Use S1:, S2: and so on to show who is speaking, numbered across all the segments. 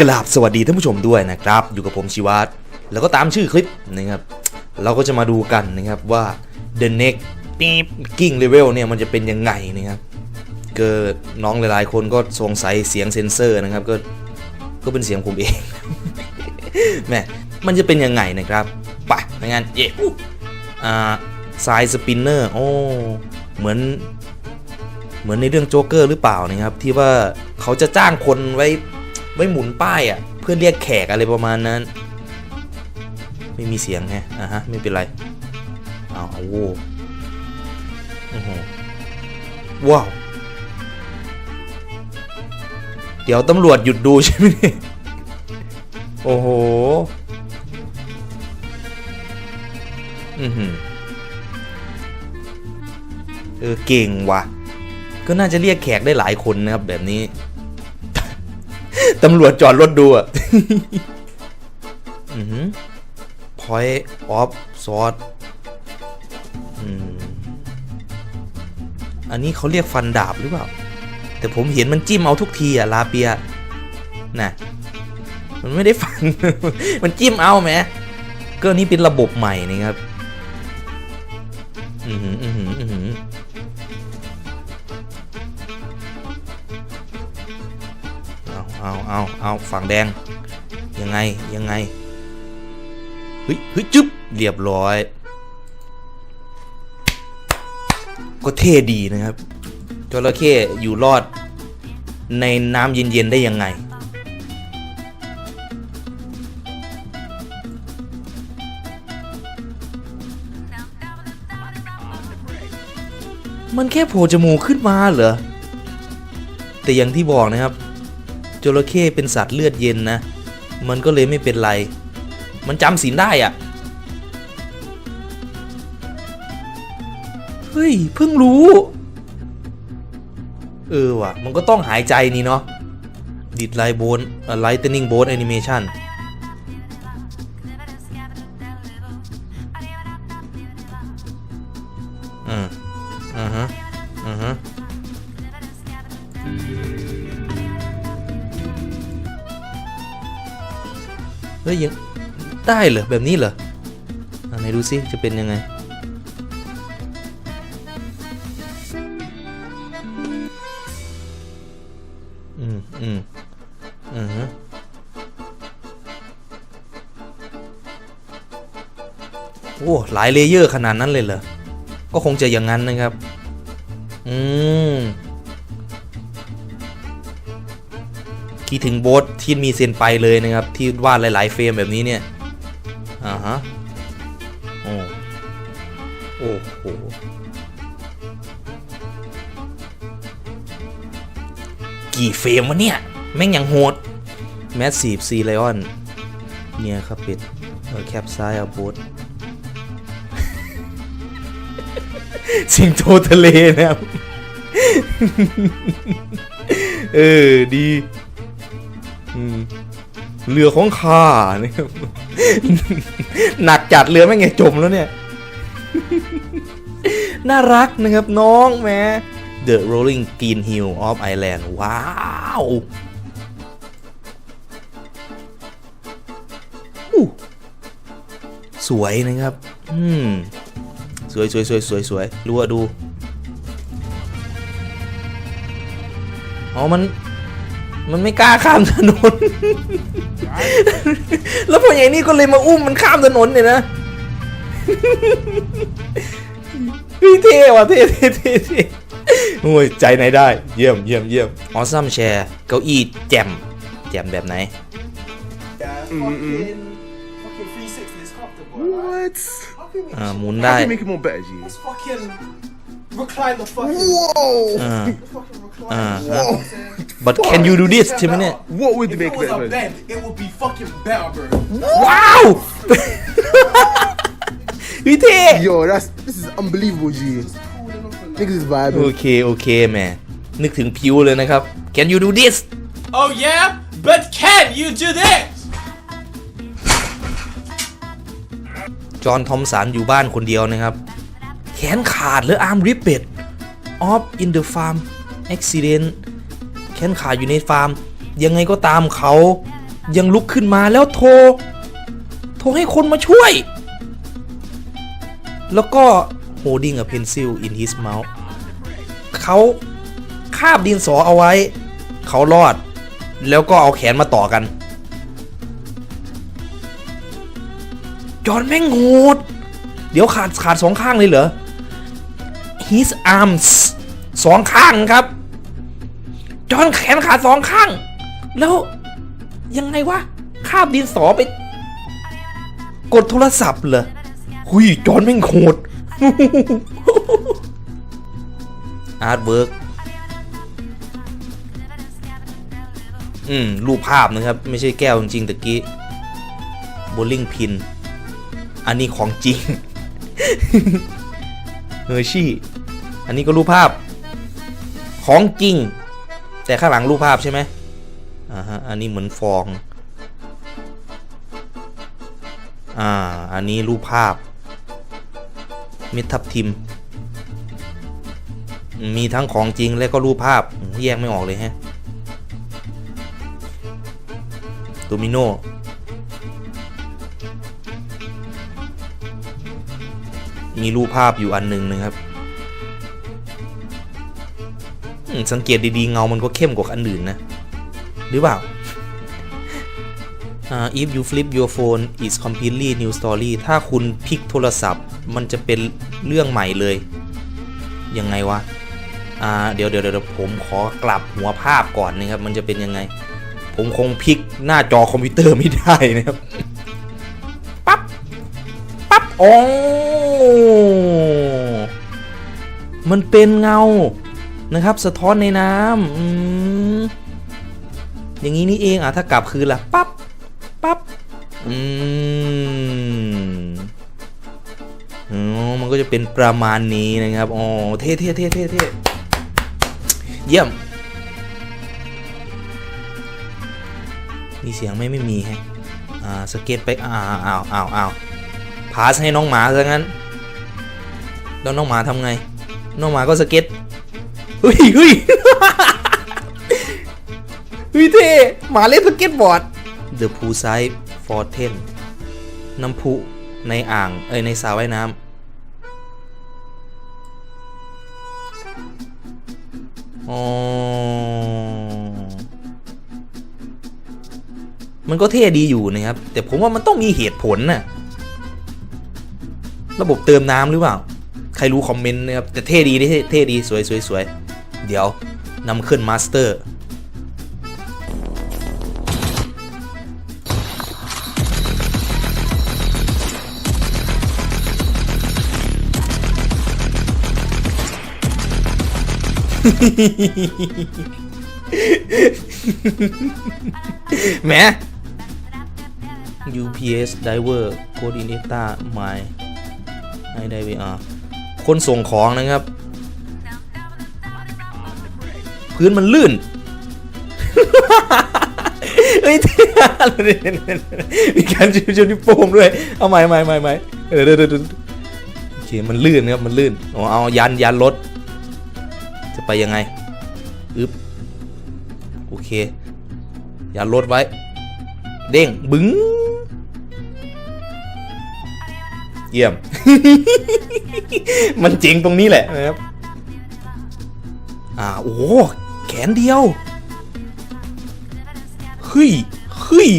S1: กราบสวัสดีท่านผู้ชมด้วยนะครับ อยู่กับผมชิวัตแล้วก็ตามชื่อคลิปนะครับเราก็จะมาดูกันนะครับว่า The Next ปี๊บ King Level เนี่ยมันจะเป็นยังไงนะครับก็น้องหลายๆ คนก็สงสัยเสียงเซนเซอร์นะครับก็ก็เป็นเสียงผมเองแม่มันจะเป็นยังไงนะครับไปงั้นเย่อ่าสายสปินเนอร์โอ้เหมือนเหมือนในเรื่องโจ๊กเกอร์หรือเปล่านะครับที่ว่าเขาจะจ้างคนไว้ ไว้หมุนป้ายอะ เพื่อเรียกแขกอะไรประมาณนั้น ไม่มีเสียงไงอะฮะ ไม่เป็นไรเอาเอาโว้โอ้โหว้าว เดี๋ยวตำรวจหยุดดูใช่ไหมเนี่ยโอ้โห อือหือเออเก่งว่ะ ก็น่าจะเรียกแขกได้หลายคนนะครับแบบนี้ ตำรวจจอดรถดูอะอืออ point of sword อืมอันนี้เขาเรียกฟันดาบหรือเปล่า แต่ผมเห็นมันจิ้มเอาทุกทีอะ ลาเปีย น่ะ มันไม่ได้ฟัน มันจิ้มเอาแหมก็นี่เป็นระบบใหม่นะครับ เอาเอาเอาฝั่งแดง ยังไงยังไงเฮ้ยเฮ้ยจึ๊บเรียบร้อย ก็เท่ดีนะครับจระเข้อยู่รอดในน้ำเย็นๆได้ยังไง มันแค่โผล่จมูกขึ้นมาเหรอ แต่อย่างที่บอกนะครับ จระเข้เป็นสัตว์เลือดเย็นนะ มันก็เลยไม่เป็นไร มันจำศีลได้อะเฮ้ย เพิ่งรู้ เออว่ะ มันก็ต้องหายใจนี่เนาะดิดไลโบนไลท์เทนนิงโบนแอนิเมชันอื เฮ้ยยังได้เหรอแบบนี้เหรอไหนดูซิจะเป็นยังไง อืมอืมอือฮะโอ้หลายเลเยอร์ขนาดนั้นเลยเหรอ ก็คงจะอย่างนั้นนะครับ อืมคิดถึงโบส ที่มีเซนไปเลยนะครับ ที่วาดหลาย ๆ เฟรมแบบนี้เนี่ย อ่าฮะ โอ้โอ้โหกี่เฟรมวะเนี่ย แม่งยังโหดแมสซีฟซีไลออนเนี่ยครับป็ดเออแคปซ้ายเอาโบสสิงโตทะเลนะครับ เออ ดี เรือของข้าเนี่ยหนักจัดเรือไม่ไงจมแล้วเนี่ย น่ารักนะครับน้องแม่ The Rolling Green Hill of Ireland ว้าวสวยนะครับ อืม สวยสวยสวยสวยสวยรัวดู อ๋อ มัน มันไม่กล้าข้ามถนน แล้วพอใหญ่นี่ก็เลยมาอุ้มมันข้ามถนนเนี่ยนะเฮ้ยเท่ว่ะเท่เท่เท่เท่โอ้ยใจไหนได้ เยี่ยมเยี่ยมเยี่ยมออซัมแชร์เก้าอี้แจมแจมแบบไหน
S2: Yeah, fucking, fucking 360 is comfortable. alright?
S3: What?
S2: How can we
S1: อ่า
S2: actually-
S1: หมุน
S3: How
S1: ได้
S3: can you make it more better, G?
S2: Let's fucking recline the fucking.
S3: Whoa!
S1: อ่า
S2: Let's fucking recline.
S1: Uh,
S2: you know what I'm saying?
S1: but can you do this ใช่ไหมเนี่ย
S3: What would
S2: If
S3: make
S2: it
S3: it
S2: was a
S3: better?
S2: bed, it would be fucking better, bro.
S1: ว้าวพี่เท่
S3: Yo, that's this is unbelievable, G.
S2: Cooling off and that.
S3: Niggas is
S1: โอ
S3: vibing.
S1: เค โอเคแหม่นึกถึงพิวเลยนะครับ can you do this
S2: Oh yeah, but can you do this?
S1: จอห์นทอมสันอยู่บ้านคนเดียวนะครับ แขนขาดหรืออาร์มริปเป็ด off in the farm accident แขนขาดอยู่ในฟาร์ม ยังไงก็ตามเขายังลุกขึ้นมาแล้วโทร โทรให้คนมาช่วย แล้วก็ holding a pencil in his mouth เขาคาบดินสอเอาไว้ เขารอด แล้วก็เอาแขนมาต่อกัน จอห์นแม่งโหด เดี๋ยวขาดขาดสองข้างเลยเหรอ his arms สองข้างครับ จอห์นแขนขาดสองข้าง แล้วยังไงวะคาบดินสอไป กดโทรศัพท์เหรอหุยจอห์นแม่งโหดอาร์ตเวิร์กอืม รูปภาพนะครับ ไม่ใช่แก้วจริงๆตะกี้โบลิ่งพิน อันนี้ของจริง เฮอร์ชี่ อันนี้ก็รูปภาพของจริง แต่ข้างหลังรูปภาพใช่ไหมอ่าฮะอันนี้เหมือนฟองอ่าอันนี้รูปภาพเม็ดทับทิม มีทั้งของจริงและก็รูปภาพแยกไม่ออกเลยฮะโดมิโนมีรูปภาพอยู่อันหนึ่งนะครับ สังเกตดีๆ เงามันก็เข้มกว่าอันอื่นนะ หรือเปล่าอ่า if you flip your phone is completely new story ถ้าคุณพลิกโทรศัพท์ มันจะเป็นเรื่องใหม่เลย ยังไงวะ อ่า เดี๋ยวเดี๋ยวเดี๋ยวผมขอกลับหัวภาพก่อนนะครับ มันจะเป็นยังไง ผมคงพลิกหน้าจอคอมพิวเตอร์ไม่ได้นะครับ ปั๊บ ปั๊บ โอ้ มันเป็นเงา นะครับ สะท้อนในน้ำอืมอย่างนี้นี่เองอะถ้ากลับคืนล่ะปั๊บปั๊บอืมอ๋อมันก็จะเป็นประมาณนี้นะครับอ๋อเท่เท่เท่เท่เท่เยี่ยมมีเสียงไม่ไม่มีฮะอ่าสเก็ตไปอ้าวอ้าวอ้าวอ้าวพาสให้น้องหมาซะงั้น แล้วน้องหมาทำไง น้องหมาก็สเก็ต เฮ้ยเฮ้ยเฮ้ยเท่หมาเล่นสเก็ตบอร์ด The Poolside Fountain น้ำพุในอ่าง เอ้ย ในสระว่ายน้ำอ๋อมันก็เท่ดีอยู่นะครับ แต่ผมว่ามันต้องมีเหตุผลน่ะระบบเติมน้ำหรือเปล่า ใครรู้คอมเมนต์นะครับ แต่เท่ดีเท่เท่ดีสวยสวยสวย เดี๋ยวนำขึ้นมาสเตอร์ แหม UPS Diver coordinator my ให้ได้ VR คนส่งของนะครับ พื้นมันลื่นเฮ้ยเท่มีการชูชูนิ้วโป้งด้วย เอาใหม่ใหม่ใหม่ใหม่เดี๋ยวเดี๋ยวเดี๋ยวโอเคมันลื่นครับมันลื่นอ๋อเอายันยันรถ จะไปยังไงอึ๊บโอเค ยันรถไว้ เด้งบึ้งเยี่ยม มันเจ๋งตรงนี้แหละนะครับ อ่า โอ้ แขนเดียวเฮ้ยเฮ้ย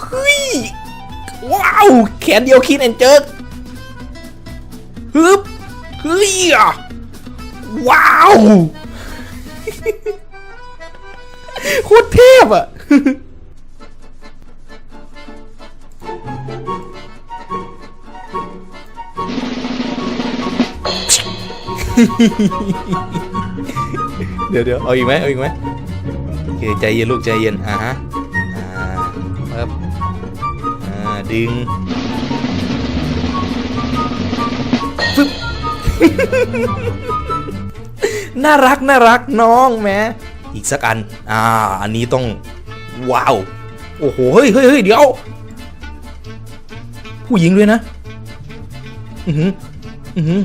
S1: เฮ้ยว้าว แขนเดียวคิดแอนเจิร์กฮึบเฮ้ยอะว้าวโคตรเทพอะเดี๋ยวเดี๋ยวเอาอีกไหมเอาอีกไหมโอเคใจเย็นลูกใจเย็นอ่าฮะอ่าครับอ่าดึงฟึบน่ารักน่ารักน้องแม้อีกสักอัน อ่า อันนี้ต้อง ว้าว โอ้โหเฮ้ยเฮ้ยเฮ้ยเดี๋ยว ผู้หญิงด้วยนะ อือหือ อือหือ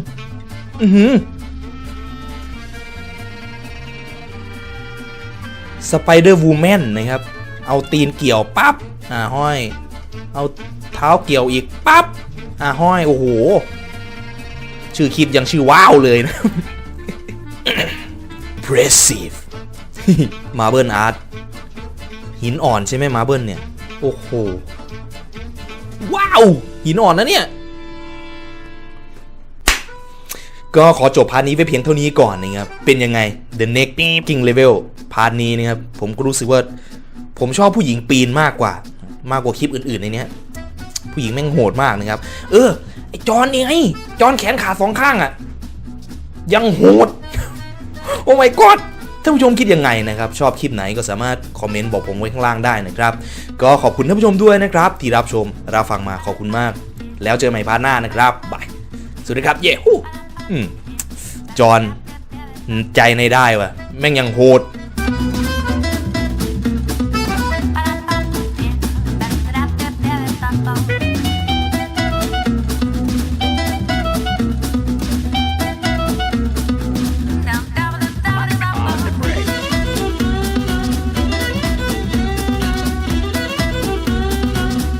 S1: อือหือ สไปเดอร์วูแมนนะครับ เอาตีนเกี่ยวปั๊บอ่าห้อย เอาเท้าเกี่ยวอีกปั๊บอ่าห้อยโอ้โห ชื่อคลิปยังชื่อว้าวเลยนะ Impressive มาเบิ l อาร์ตหินอ่อนใช่ไหมมาเบิลเนี่ย โอ้โห ว้าว หินอ่อนนะเนี่ย ก็ขอจบพาร์ทนี้ไว้เพียงเท่านี้ก่อนนะครับ เป็นยังไง The Next King Level พาร์ทนี้นะครับ ผมก็รู้สึกว่า ผมชอบผู้หญิงปีนมากกว่า มากกว่าคลิปอื่นๆในเนี้ยผู้หญิงแม่งโหดมากนะครับ เออ ไอจอนนี่ไงจอนแขนขาสองข้างอะ่ะ ยังโหด โอ้ my god ท่านผู้ชมคิดยังไงนะครับ ชอบคลิปไหนก็สามารถคอมเมนต์บอกผมไว้ข้างล่างได้นะครับ ก็ขอบคุณท่านผู้ชมด้วยนะครับ ที่รับชมรับฟังมาขอบคุณมาก แล้วเจอใหม่พาร์ทหน้านะครับบายสวัสดีครับเย้ฮู้อืม จอนใจในได้วะแม่งยังโหด